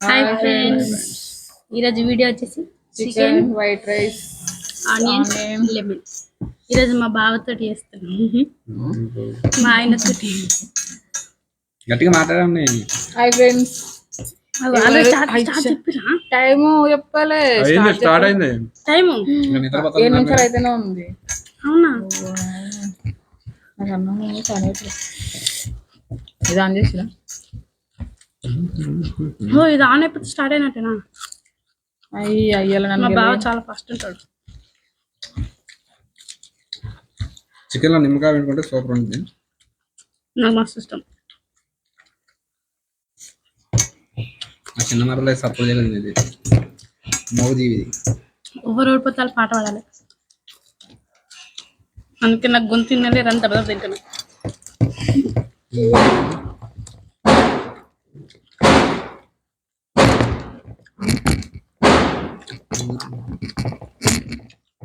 Hi friends ఈరోజు video వచ్చేసి chicken white rice onions Onion. Lemon ఈరోజు మా బావతో చేస్తాను మా ఆయనతో గట్టిగా మాట్లాడండి. Hi friends already start start చెప్పిరా? టైం చెప్పలే స్టార్ట్ అయింది. టైము ఏడు నిమిషాలు అయితేనే ఉంది. అవునా? నాకు అన్నం కానీ ఇది ఆన్ చేసిన ఓ ఇది ఆన్ అయిపోతే స్టార్ట్ అయినట్టేనా? అయ్యి అయ్యాల మా నన్ను బావ చాలా ఫస్ట్ ఉంటాడు. చికెన్లో నిమ్మకాయ పెట్టుకుంటే సూపర్ ఉంటుంది. నాకు మస్తు ఇష్టం ఆ చిన్న మరలో సపోర్ట్ చేయలేదు ఇది. మోదీ ఇది ఎవరు ఓడిపోతే వాళ్ళు పాట పాడాలి. అందుకే నాకు గొంతు తిన్నలే రన్ తర్వాత తింటున్నా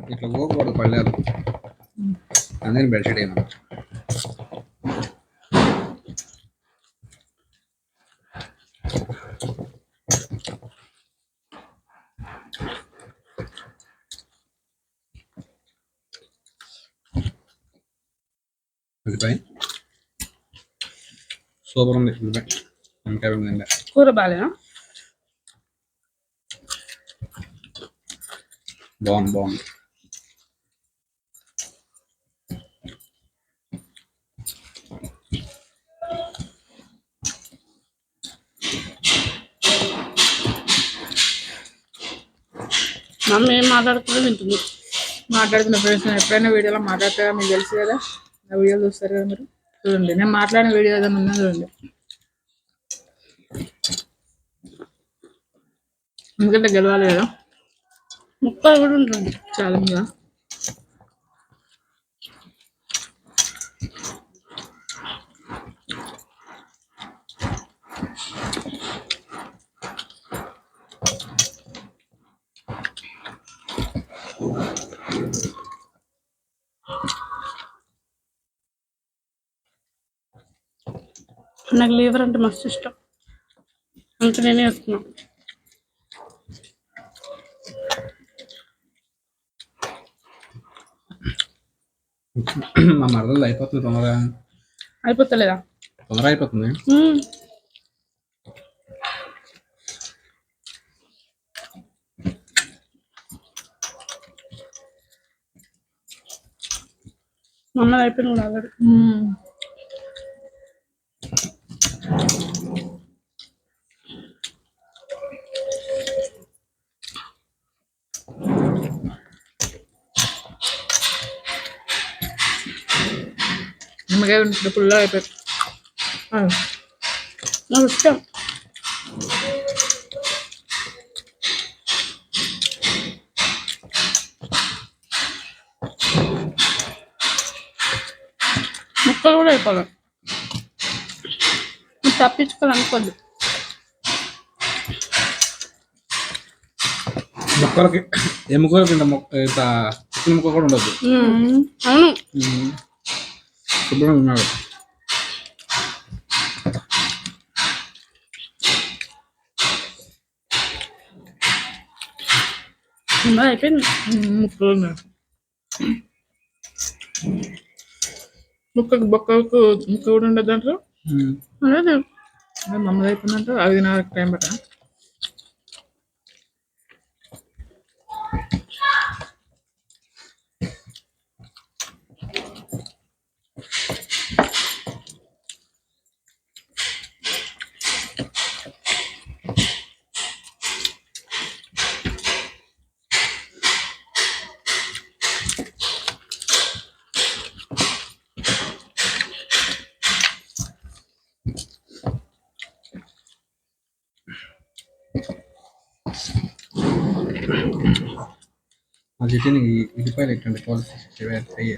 ఇట్లా పోకూడదు పడలేదు అందుకని బెడ్షీట్ ఏమన్నా ఉల్లిపాయ సూపర్ ఉంది ఉల్లిపాయ నిమ్మకాయ ఉంది కూర బాగాలేనా బాగుంది బాగుంది. మమ్మీ ఏం మాట్లాడుతుందో వింటుంది. మాట్లాడుతున్న ఫ్రెండ్స్ నేను ఎప్పుడైనా వీడియోలో మాట్లాడతారా మీకు తెలుసు కదా? నా వీడియోలు చూస్తారు కదా మీరు? చూడండి నేను మాట్లాడిన వీడియో ఏదైనా చూడండి. ఎందుకంటే గెలవాలి కదా? ముక్కలు కూడా ఉంటుంది. చాలా నాకు లీవర్ అంటే మస్తు ఇష్టం. అంత నేనే వేస్తున్నా మా మరదలు అయిపోతుంది తొందరగా. అయిపోతలేదా? తొందరగా అయిపోతుంది. మ్మ్. మా అమ్మది అయిపోయింది కూడా ఆల్రెడీ మ్మ్. నిమ్మకాయ ఉంటే పుల్ల అయిపోయి నాకు ఇష్టం ముక్కలు కూడా అయిపోవాలి నువ్వు తప్పించుకోవాలనుకోద్దు ముక్కలకి ఎముకలకి ఇంత మొక్క ఇంత చికెన్ ముక్క కూడా ఉండదు మ్మ్. అవును శుభ్రంగా ఉన్నాడు అయిపోయింది ముక్కకు బొక్కకు ముక్క కూడా ఉండదు దాంట్లో లేదు మమ్మల్ని అయిపోయిందంట అది నాకు టైం పట్ట ఆ చికెన్ ఇడిపోయి ఎట్టండి పాలసీ అయ్యే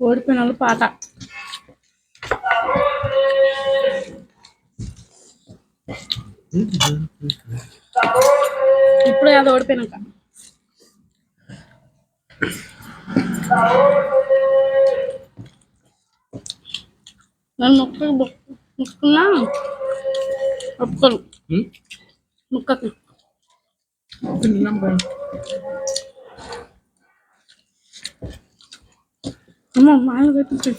ఓడిపోయిన వాళ్ళు పాట ఇప్పుడు అది ఓడిపోయినాక. నన్ను ముక్కలు బొక్- ముక్కున్నా ఉమ్. ముక్కకి. అమ్మ మాయ పెట్టింది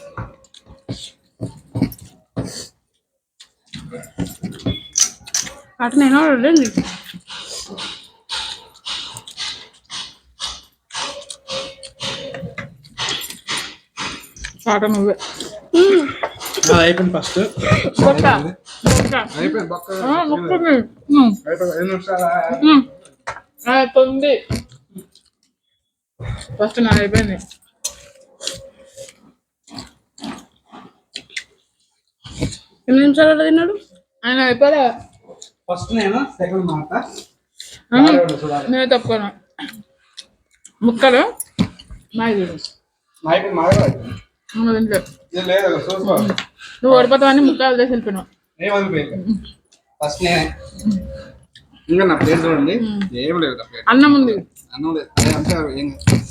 అటు నేను వెళ్ళండి నువ్వే. అయిపోయింది ఫస్ట్ అయిపోయింది. ఫస్ట్ నా అయిపోయింది. ఎన్ని నిమిషాలు తిన్నాడు? ఆయన అయిపోలే ఫస్ట్ నేను? సెకండ్ మాట? నేను తప్పుకోను ముక్కలు? చూడు. అయిపోయింది మాగా అయిపోయింది నువ్వు ఓడిపోతావని ముక్కలు చేసి వెళ్ళిపోయినావు. ఇంకా నా ప్లేట్ చూడండి. ఏం లేదు అన్నం ఉంది. అన్నం లేదు.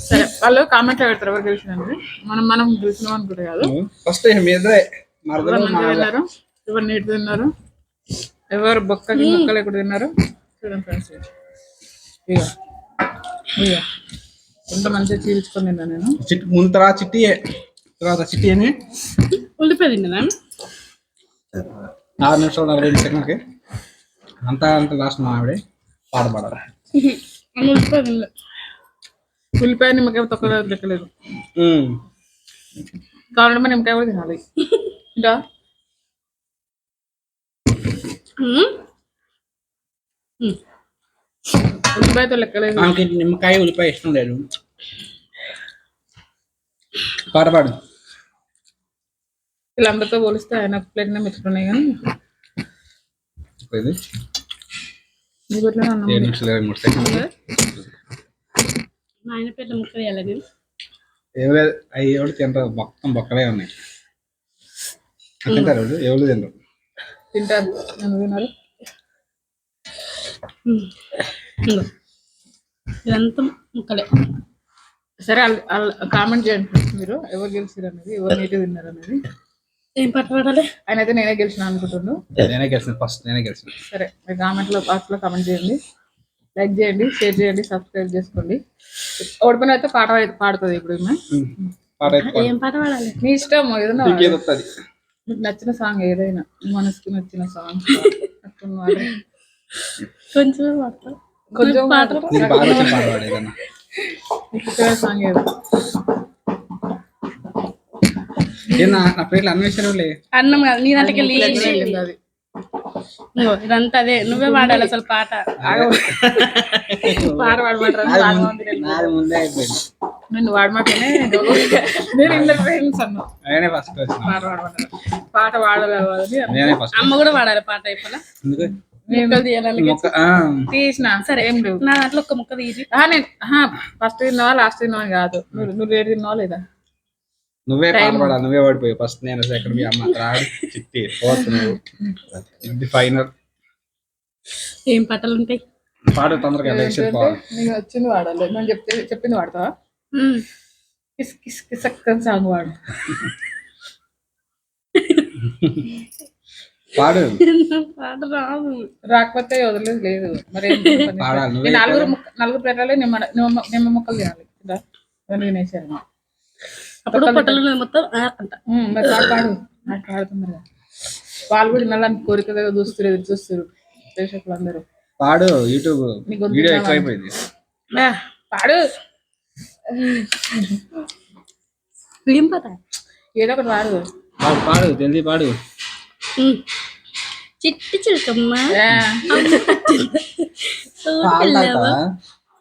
సరే వాళ్ళు కామెంట్లో పెడతారు ఎవరు గెలిచినందుకు మనం మనం గెలిచినాం అనుకుంటే కాదు. ఫస్ట్ తిన్నారు? ఎవరు నీట్ తిన్నారు? ఎవరు బొక్కకి ముక్కలు ఎక్కడ తిన్నారు? చూడండి ఫ్రెండ్స్ ఇక ఇక ఎంత మంచిగా చీల్చుకొని తిన్నా నేను. చిట్టి ముందు తర్వాత చిట్టి తర్వాత చిట్టి అని ఉల్లిపాయ తిన్నదా ఆరు నిమిషాలు నలభై ఐదు సెకండ్కి అంతా అంత లాస్ట్ మా ఆవిడే పాట పాడాలి అమ్మ ఉల్లిపాయ తినలే ఉల్లిపాయ నిమ్మకాయ తొక్క దక్కలేదు కావాలంటే మన నిమ్మకాయ కూడా తినాలి ఇంకా ఉమ్. ఉమ్. ఉల్లిపాయతో లెక్కలేదు ఆమెకి నిమ్మకాయ ఉల్లిపాయ ఇష్టం లేదు పాట పాడు వీళ్ళందరితో పోలిస్తే ఆయన ప్లేట్ మెచ్చుకున్నాయి కానీ ఆయన పేర్లు ముక్క వేయాలి నేను ఏం లేదు అవి ఎవరు తింటారు మొత్తం బొక్కలే ఉన్నాయి. తింటారు ఎవరు? ఎవరు తింటారు. తిన్నారు. ఇదంతా ముక్కలే. సరే కామెంట్ చేయండి మీరు. ఎవరు గెలిచారు అనేది ఎవరు నీట్ తిన్నారు అనేది ఏం పాట పాడాలి? ఆయన అయితే నేనే గెలిచిన అనుకుంటున్నాను. నేనే గెలిచిన ఫస్ట్ నేనే గెలిచిన. సరే మీ కామెంట్లో బాక్స్లో కామెంట్ చేయండి. లైక్ చేయండి షేర్ చేయండి సబ్స్క్రైబ్ చేసుకోండి. ఓడిపోయిన అయితే పాట పాడు- పాడుతుంది ఇప్పుడు. ఏం పాట పాడాలి? మీ ఇష్టం ఏదైనా మీకు నచ్చిన సాంగ్ ఏదైనా మనసుకు నచ్చిన సాంగ్ కొంచెం పాడతా. కొంచెం పాట సాంగ్ ఏదో? ఏ నా నా పేర్లు అన్వేషణలే. అన్నం కాదు నీ దాంట్లోకి వెళ్ళి ఇదంతా అదే నువ్వే పాడాలి అసలు పాట. పాట పాడమంటారు? నాది ముందే- నాది ముందే అయిపోయింది. నేను వాడమాటనే నేను ఇంటర్ ఫ్రెండ్స్ అన్నా. నేనే ఫస్ట్ వచ్చిన పాట ఫస్ట్ అమ్మ కూడా పాడాలి పాట తీసిన సరే ఏం లేవు. నా దాంట్లో ఒక్క ముక్క తీసి. ఆ, నేను ఫస్ట్ తిన్నావా లాస్ట్ తిన్నావా కాదు. నువ్వు నువ్వు రేటు తిన్నావా లేదా? నువ్వే పాట పాడాలి నువ్వే ఓడిపోయావు. ఫస్ట్ నేను సెకండ్ మీ అమ్మ. రాడు చిట్టి ఫోర్త్ నువ్వు ఇది ఫైనల్ ఏం పాటలు ఉంటాయి? పాడు తొందరగా ఎలక్షన్ నీకు వచ్చింది వాడాలి. నేను చెప్తే చెప్పింది వాడతావా. కిస్ కిస్ కిస్ అక్కని సాంగ్ వాడు. పాడు. పాట రాదు? రాకపోతే వదిలేదు లేదు. మరి నలుగురు నలుగురు ప్లేట్లలో నిమ్మ నిమ్మ నిమ్మ ముక్కలు తినాలి తినేసారు అప్పుడు పొట్టలు మొత్తం అంట. వాళ్ళు కూడా తినాలని కోరిక దగ్గర చూస్తారు ఎదురు చూస్తారు ప్రేక్షకులు అందరూ. పాడు యూట్యూబ్ వీడియో వినాలని. ఎక్కువైపోయింది. పాడు. ఏం పాట? ఏదో ఒకటి పాడు. పాడు పాడు జల్దీ పాడు. చిట్టి చిలకమ్మ?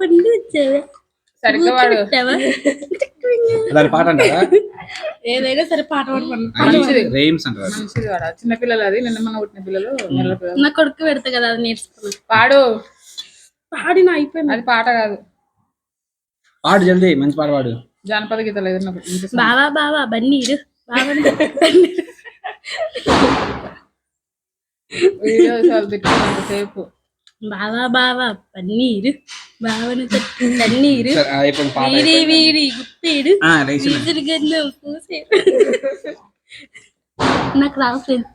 పండు సరిగ్గా? దాని పాట అంటారా ఏదైనా సరే పాట మంచిది. రేమ్స్ అంటారు మంచిది వాడు. చిన్న పిల్లలు అది నిన్న మన పుట్టిన పిల్లలు నా కొడుకు పెడతా కదా అది నేర్చుకున్నా పాడు. పాడిన అయిపోయింది? అది పాట కాదు. పాడు జల్దీ మంచి పాట పాడు. జానపద గీతలు ఏదైనా. బావా బావా బన్నీరు బావా వీడియో చాలా తిట్టినంతసేపు బావా బావా పన్నీరు బావను తట్టు తన్నీరు సరే అయిపోయింది పాట వీడి వీడి గుప్పెడు ఆ, లేచింది. వీసులు గన్నం పూసేడు నాకు రావు ఫ్రెండ్స్